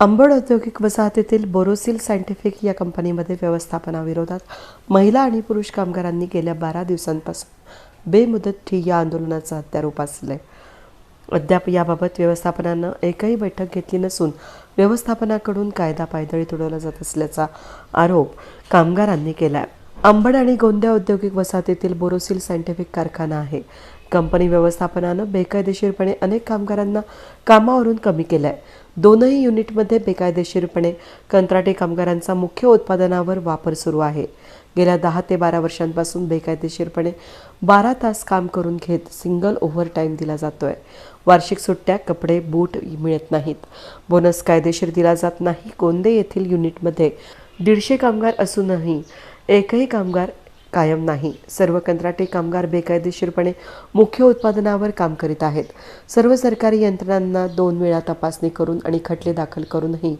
अंबड औद्योगिक वसाहतीतील बोरोसिल सायंटिफिक या कंपनीमध्ये व्यवस्थापनाविरोधात महिला आणि पुरुष कामगारांनी गेल्या बारा दिवसांपासून बेमुदत ठिय्या आंदोलनाचं हत्यार आहे अद्याप याबाबत व्यवस्थापनानं एकही बैठक घेतली नसून व्यवस्थापनाकडून कायदा पायदळी तुडवला जात असल्याचा आरोप कामगारांनी केला आहे अंबड आणि गोंदिया औद्योगिक वसाहतीतील बोरोसिल सायंटिफिक कारखाना आहे. कंपनी व्यवस्थापनानं बेकायदेशीरपणे अनेक कामगारांना कामावरून कमी केलं आहे दोनही युनिटमध्ये बेकायदेशीरपणे कंत्राटी कामगारांचा मुख्य उत्पादनावर वापर सुरू आहे. गेल्या दहा ते बारा वर्षांपासून बेकायदेशीरपणे बारा तास काम करून घेत सिंगल ओव्हर टाईम दिला जातोय. वार्षिक सुट्ट्या कपडे बूट मिळत नाहीत. बोनस कायदेशीर दिला जात नाही. कोंदे येथील युनिटमध्ये दीडशे कामगार असूनही एकही कामगार कायम नाही. सर्व कंत्राटी कामगार बेकायदेशीरपणे मुख्य उत्पादनावर काम करीत आहेत. सर्व सरकारी यंत्रणांना दोन वेळा तपासणी करून आणि खटले दाखल करूनही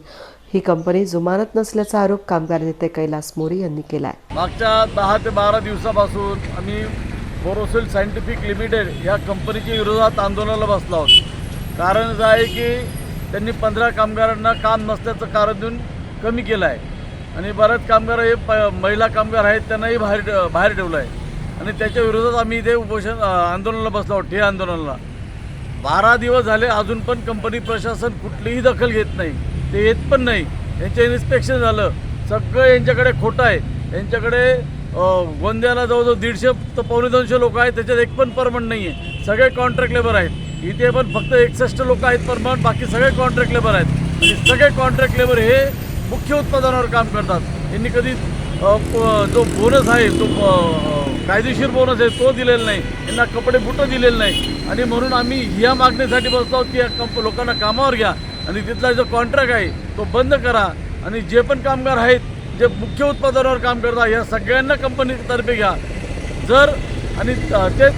ही कंपनी जुमानत नसल्याचा आरोप कामगार नेते कैलास मोरे यांनी केला आहे मागच्या दहा ते बारा दिवसापासून आम्ही बोरोसेल सायंटिफिक लिमिटेड या कंपनीच्या विरोधात आंदोलनाला बसलो आहोत. कारण असं आहे की त्यांनी पंधरा कामगारांना काम नसल्याचं कारण देऊन कमी केलं आहे आणि बऱ्याच कामगार हे प महिला कामगार आहेत त्यांनाही बाहेर बाहेर ठेवलं आहे आणि त्याच्या विरोधात आम्ही इथे उपोषण आंदोलनाला बसलो आहोत ठे आंदोलनाला. बारा दिवस झाले अजून पण कंपनी प्रशासन कुठलीही दखल घेत नाही. ते येत पण नाही. यांचं इन्स्पेक्शन झालं. सगळं यांच्याकडे खोटं आहे. यांच्याकडे गोंदियाला जवळजवळ दीडशे तर पावणे दोनशे लोक आहेत त्याच्यात एक पण परमनंट नाही आहे सगळे कॉन्ट्रॅक्ट लेबर आहेत. इथे पण फक्त एकसष्ट लोक आहेत परमनंट बाकी सगळे कॉन्ट्रॅक्ट लेबर आहेत. सगळे कॉन्ट्रॅक्ट लेबर हे मुख्य उत्पादनावर काम करतात. यांनी कधी प- जो बोनस आहे तो कायदेशीर बोनस आहे तो दिलेला नाही. यांना कपडे बुटं दिलेलं नाही. आणि म्हणून आम्ही ह्या मागणीसाठी बसतो आहोत की या कंप लोकांना कामावर घ्या. आणि तिथला जो कॉन्ट्रॅक्ट आहे तो बंद करा. आणि जे पण कामगार आहेत जे मुख्य उत्पादनावर काम करतात या सगळ्यांना कंपनीतर्फे घ्या. जर आणि तेच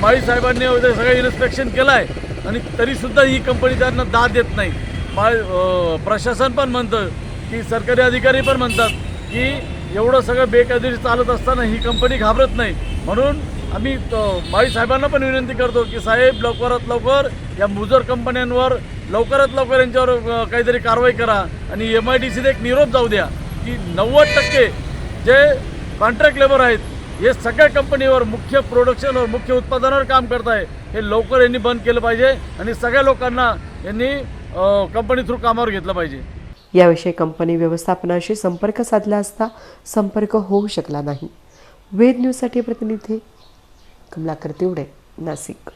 माळी साहेबांनी सगळं इन्स्पेक्शन केलं आहे आणि तरीसुद्धा ही कंपनी त्यांना दाद देत नाही. मा प्रशासन पण म्हणतं की सरकारी अधिकारी पण म्हणतात की एवढं सगळं बेकायदेशीर चालत असताना ही कंपनी घाबरत नाही. म्हणून आम्ही बाई माळी साहेबांना पण विनंती करतो की साहेब लवकरात लवकर या मुजर कंपन्यांवर लवकरात लवकर यांच्यावर काहीतरी कारवाई करा आणि एम आय डी सीने एक निरोप जाऊ द्या की नव्वद टक्के जे कॉन्ट्रॅक्ट लेबर आहेत हे सगळ्या कंपनीवर मुख्य प्रोडक्शनवर मुख्य उत्पादनावर काम करत आहे हे लवकर यांनी बंद केलं पाहिजे आणि सगळ्या लोकांना यांनी कंपनी थ्रू कामावर घेतलं पाहिजे. याविषयी कंपनी व्यवस्थापनाशी संपर्क साधला असता संपर्क होऊ शकला नाही. वेद न्यूजसाठी प्रतिनिधी कमलाकर तिवडे नाशिक.